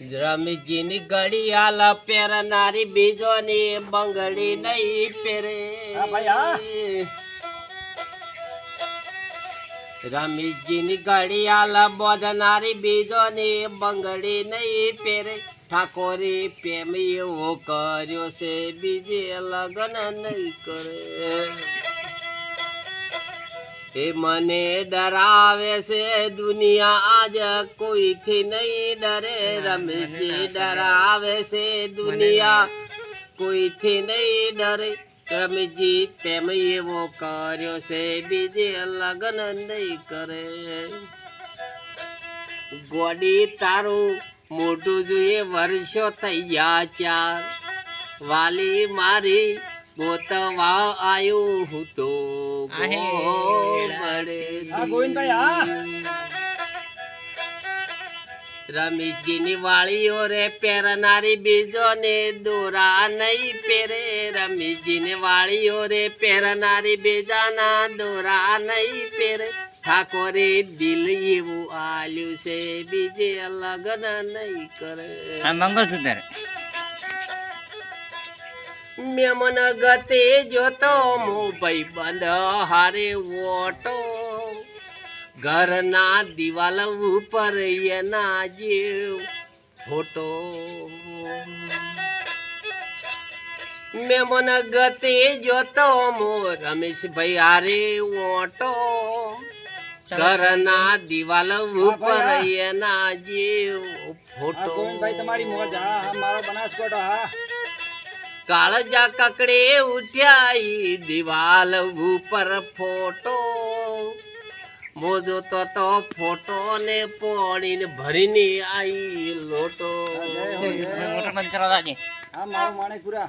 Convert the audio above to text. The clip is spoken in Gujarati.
રમીજીની ઘડી હાલ પહેરનારી બીજોની બંગડી નહીં પહેરે. રમીજીની ઘડી હાલ બોધનારી બીજોની બંગડી નહીં પહેરે. ઠાકોરી પ્રેમ એવો કર્યો છે બીજે લગ્ન નહીં કરે. એ મને ડરાવે છે દુનિયા આજ કોઈથી નહીં ડરે રમેશજી ડરાવે છે દુનિયા કોઈથી નહીં ડરે રમેશજી તેમ એવો કર્યો છે બીજે લગ્ન નહીં કરે. ગોડી તારું મોટું જોઈએ વર્ષો થયા ચાર. વાલી મારી ગોતવા આયો હું તો. રમીજીની વાળીઓ રે પહેરનારી બીજો ને દોરા નહીં પહેરે. રમીજીની વાળીઓ રે પહેરનારી બીજાના દોરા નહીં પહેરે. ઠાકોરે દિલ એવું આલ્યું છે બીજે લગ્ન નહીં કરે. મંગળસૂત્ર મેમન ગતે જોતો મો ભાઈ બંધ હારે ઓટો. ઘરના દિવાલ ઉપર એના જેવ ફોટો. મેમન ગતે જોતો મો રમેશભાઈ હારે ઓટો. ઘરના દિવાલ ઉપર એના જેવ ફોટો. ભાઈ તમારી મોજ હા મારો બનાસકોટો હા. કાળજા કકડે ઉઠ્યા ઈ દિવાલ ઉપર ફોટો. મોજો તો તો ફોટો ને પોણીને ભરીને આઈ લોટો. મોટા બંધ કરવા હા મારો માણેકપુરા.